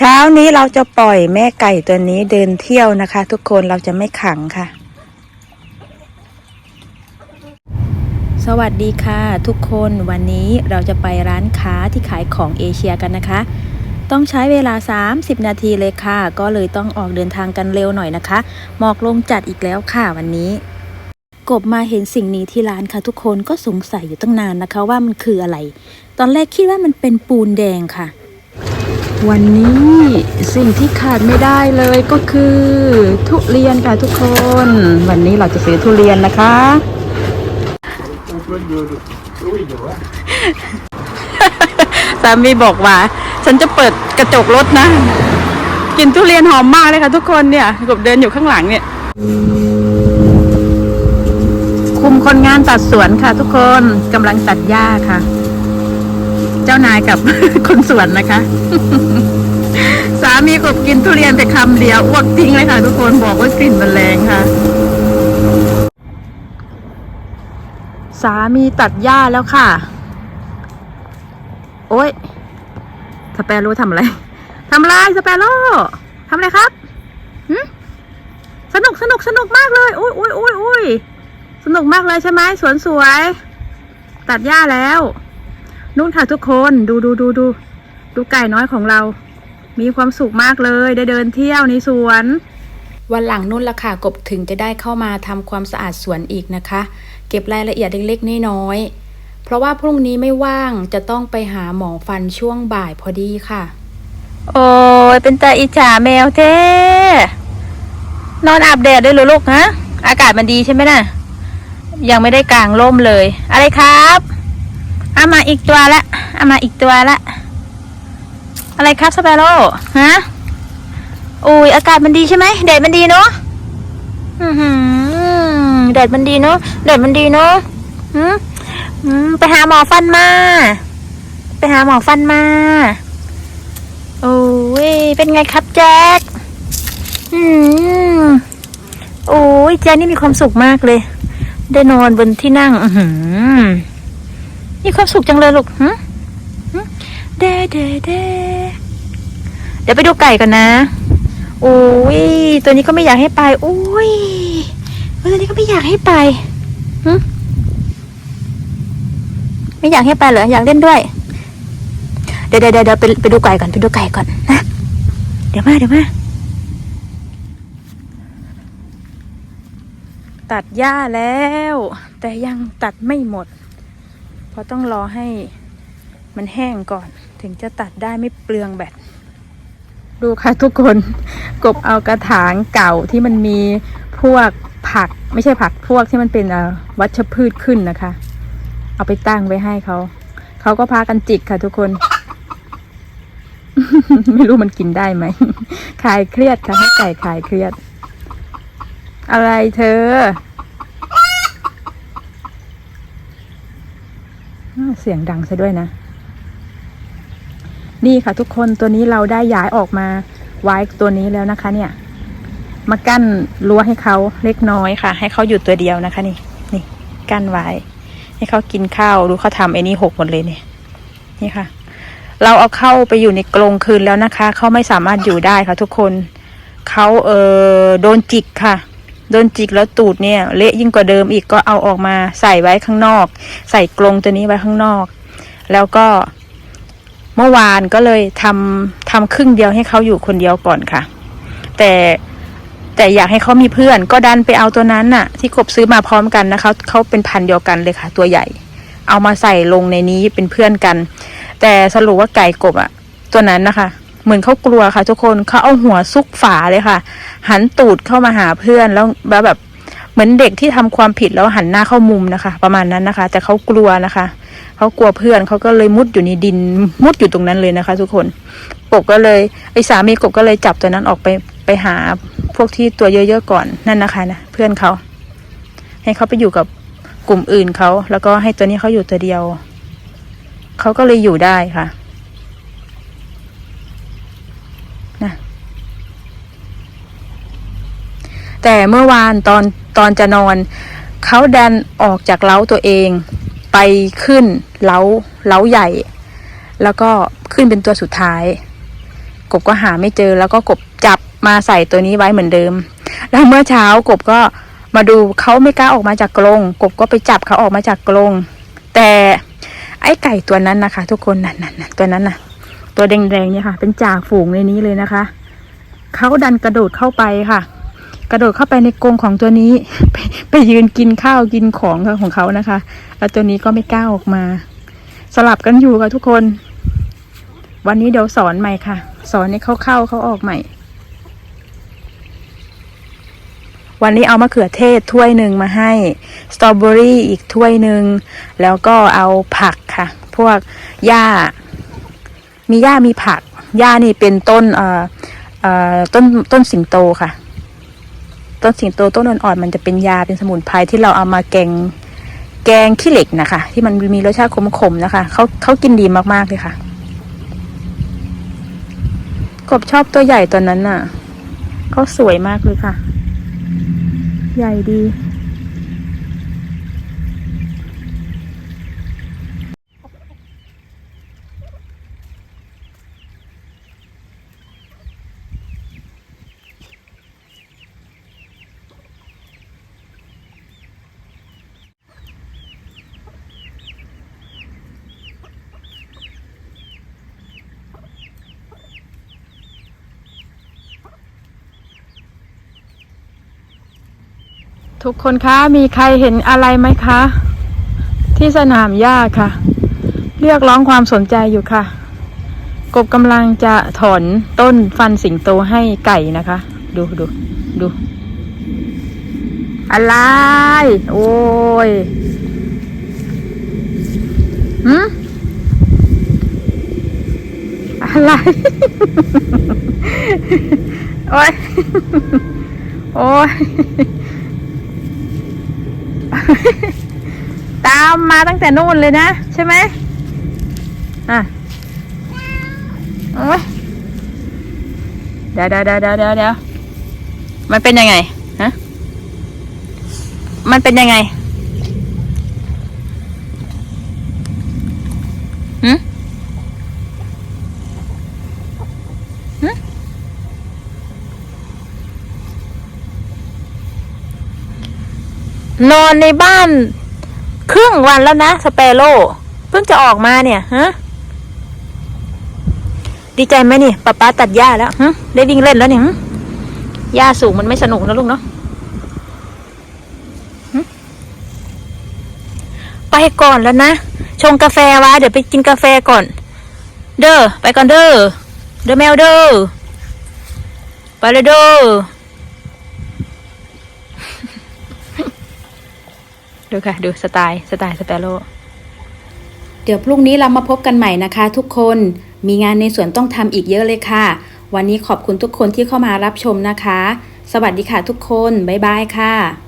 เช้านี้เราจะปล่อยแม่ไก่ตัวนี้เดินเที่ยวนะคะ ทุกคนเราจะไม่ขังค่ะ สวัสดีค่ะทุกคนวันนี้เราจะไปร้านค้าที่ขายของเอเชียกันนะคะ ต้องใช้เวลา 30 นาทีเลยค่ะ ก็เลยต้องออกเดินทางกันเร็วหน่อยนะคะหมอกลงจัดอีกแล้วค่ะวันนี้ กบมาเห็นสิ่งนี้ที่ร้านค่ะทุกคนก็สงสัยอยู่ตั้งนานนะคะว่ามันคืออะไร ตอนแรกคิดว่ามันเป็นปูนแดงค่ะ วันนี้สิ่งที่ขาดไม่ได้เลยก็คือ ทุเรียนค่ะทุกคน วันนี้เราจะซื้อทุเรียนนะคะ สามีบอกว่า ฉันจะเปิดกระจกรถนะ กินทุเรียนหอมมากเลยค่ะทุกคนเนี่ยกบเดินอยู่ข้างหลังเนี่ย คุมคนงานตัดสวนค่ะทุกคนกำลังตัดหญ้าค่ะ เจ้านายกับคนสวนนะคะ สามีกบกินทุเรียนไปคำเดียวอ้วกทิ้งเลยค่ะ ทุกคนบอกว่ากลิ่นมันแรงค่ะ สามีตัดหญ้าแล้วค่ะ โอ้ยสเปโร่ทำอะไรทำอะไรสเปโร่ทำอะไรครับสนุกสนุกสนุกมากเลยอุ้ยอุ้ยอุ้ยอุ้ยสนุกมากเลยใช่ไหมสวนสวย ตัดหญ้าแล้ว นู่นค่ะทุกคนดูดูดูดูดูไก่น้อยของเรา มีความสุขมากเลยได้เดินเที่ยวในสวน วันหลังนุ่นละค่ะกบถึงจะได้เข้ามาทำความสะอาดสวนอีกนะคะ เก็บรายละเอียดเล็กๆน้อยๆเพราะว่าพรุ่งนี้ไม่ว่างจะต้องไปหาหมอฟันช่วงบ่ายพอดีค่ะ โอ้ยเป็นตาอิจฉาแมวเท่นอนอาบแดดด้วยเหรอลูกฮะอากาศมันดีใช่ไหมน่ะยังไม่ได้กางร่มเลย อะไรครับ เอามาอีกตัวละเอามาอีกตัวละ อะไรครับสเปโร่ฮะอุ้ยอากาศมันดีใช่ไหมแดดมันดีเนาะอือหือแดดมันดีเนาะแดดมันดีเนาะหืมอืมไปหาหมอฟันมา ไปหาหมอฟันมาโอ้ยเป็นไงครับแจ็คอืมโอ้ยแจ็คนี่มีความสุขมากเลย ได้นอนบนที่นั่ง อือหือ มีความสุขจังเลยลูกหึเดเดเดเดี๋ยวไปดูไก่กันนะ โอ้ย ตัวนี้ก็ไม่อยากให้ไป โอ้ย ตัวนี้ก็ไม่อยากให้ไปหึไม่อยากให้ไปเหรอ อยากเล่นด้วย เดี๋ยวเดี๋ยวเดี๋ยวไปไปดูไก่ก่อน ไปดูไก่ก่อนนะ เดี๋ยวมา เดี๋ยวมา ตัดหญ้าแล้ว แต่ยังตัดไม่หมด ราะต้องรอให้มันแห้งก่อน ถึงจะตัดได้ไม่เปลืองแบตดูค่ะทุกคนกบเอากระถางเก่าที่มันมีพวกผักไม่ใช่ผักพวกที่มันเป็นวัชพืชขึ้นนะคะ เอาไปตั้งไว้ให้เขา เขาก็พากันจิกค่ะทุกคน ไม่รู้มันกินได้ไหมคลายเครียดค่ะให้ไก่คลายเครียด อะไรเธออ้าว เสียงดังซะด้วยนะ นี่ค่ะทุกคนตัวนี้เราได้ย้ายออกมาไว้ตัวนี้แล้วนะคะ เนี่ย มากั้นรั้วให้เขาเล็กน้อยค่ะ ให้เขาอยู่ตัวเดียวนะคะ นี่ นี่ กั้นไว้ ให้เขากินข้าวดูเขาทำไอ้นี่หกหมดเลยเนี่ย นี่ค่ะ เราเอาเข้าไปอยู่ในกรงคืนแล้วนะคะ เขาไม่สามารถอยู่ได้ค่ะ ทุกคน เขาเออโดนจิกค่ะ โดนจิกแล้วตูดเนี่ยเละยิ่งกว่าเดิมอีกก็เอาออกมาใส่ไว้ข้างนอก ใส่กรงตัวนี้ไว้ข้างนอก แล้วก็เมื่อวานก็เลยทำทำครึ่งเดียวให้เขาอยู่คนเดียวก่อนค่ะ แต่แต่อยากให้เขามีเพื่อน ก็ดันไปเอาตัวนั้นน่ะ ที่กบซื้อมาพร้อมกันนะคะเขาเป็นพันเดียวกันเลยค่ะ ตัวใหญ่ เอามาใส่ลงในนี้เป็นเพื่อนกัน แต่สรุปว่าไก่กบอะตัวนั้นนะคะ เหมือนเขากลัวค่ะ ทุกคนเขาเอาหัวซุกฝาเลยค่ะ หันตูดเข้ามาหาเพื่อนแล้วแบบเหมือนเด็กที่ทำความผิดแล้วหันหน้าเข้ามุมนะคะ ประมาณนั้นนะคะ แต่เขากลัวนะคะเขากลัวเพื่อนเขาก็เลยมุดอยู่ในดินมุดอยู่ตรงนั้นเลยนะคะ ทุกคนกบก็เลยไอ้สามีกบก็เลยจับตัวนั้นออกไปไปหาพวกที่ตัวเยอะๆก่อนนั่นนะคะนะเพื่อนเขาให้เขาไปอยู่กับกลุ่มอื่นเขาแล้วก็ให้ตัวนี้เขาอยู่ตัวเดียวเขาก็เลยอยู่ได้ค่ะ แต่เมื่อวานตอนตอนจะนอน เขาดันออกจากเล้าตัวเอง ไปขึ้นเล้าเล้าใหญ่ แล้วก็ขึ้นเป็นตัวสุดท้าย กบก็หาไม่เจอแล้วก็กบจับมาใส่ตัวนี้ไว้เหมือนเดิม แล้วเมื่อเช้ากบก็มาดูเขาไม่กล้าออกมาจากกรงกบก็ไปจับเขาออกมาจากกรงแต่ไอ้ไก่ตัวนั้นนะคะ ทุกคนนั่นนั่นตัวนั้นน่ะ ตัวแดงๆเนี่ยค่ะ เป็นจ่าฝูงในนี้เลยนะคะ เขาดันกระโดดเข้าไปค่ะ กระโดดเข้าไปในกรงของตัวนี้ ไปไปยืนกินข้าวกินของของเขานะคะ แล้วตัวนี้ก็ไม่กล้าออกมา สลับกันอยู่ค่ะทุกคน วันนี้เดี๋ยวสอนใหม่ค่ะ สอนให้เขาเข้าเขาออกใหม่ วันนี้เอามะเขือเทศถ้วยหนึ่งมาให้สตรอเบอรี่อีกถ้วยหนึ่งแล้วก็เอาผักค่ะ พวกหญ้า มีหญ้ามีผักหญ้านี่เป็นต้นเอ่อเอ่อต้นต้นสิงโตค่ะ ต้นสิงโตต้นอ่อนๆมันจะเป็นยาเป็นสมุนไพรที่เราเอามาแกงแกงขี้เหล็กนะคะ ที่มันมีรสชาติขมๆนะคะเขาเขากินดีมากๆเลยค่ะ กบชอบตัวใหญ่ตัวนั้นน่ะเขาสวยมากเลยค่ะ ใหญ่ดี ทุกคนคะมีใครเห็นอะไรไหมคะ ที่สนามหญ้าค่ะ เรียกร้องความสนใจอยู่ค่ะ กบกำลังจะถอนต้นฟันสิงโตให้ไก่นะคะ ดูดูดู อะไร โอ้ยหืมอะไร โอ้ยโอ้ย ตามมาตั้งแต่นู่นเลยนะ ใช่ไหมอะโอ้ยเดี๋ยวเดี๋ยวเดี๋ยวเดี๋ยวเดี๋ยวมันเป็นยังไงฮะมันเป็นยังไงหืม นอนในบ้าน ครึ่งวันแล้วนะสเปโร่เพิ่งจะออกมาเนี่ยฮะดีใจไหมนี่ป้าป้าตัดหญ้าแล้วฮะได้วิ่งเล่นแล้วเนี่ยหญ้าสูงมันไม่สนุกนะลูกเนาะไปก่อนแล้วนะ ชงกาแฟว้เดี๋ยวไปกินกาแฟก่อน เด้อไปก่อนเด้อเด้อแมวเด้อไปเลยเด้อ ดูค่ะ ดูสไตล์สไตล์สเปโร่เดี๋ยวพรุ่งนี้เรามาพบกันใหม่นะคะ ทุกคนมีงานในสวนต้องทำอีกเยอะเลยค่ะ วันนี้ขอบคุณทุกคนที่เข้ามารับชมนะคะ สวัสดีค่ะทุกคน บ๊ายบายค่ะ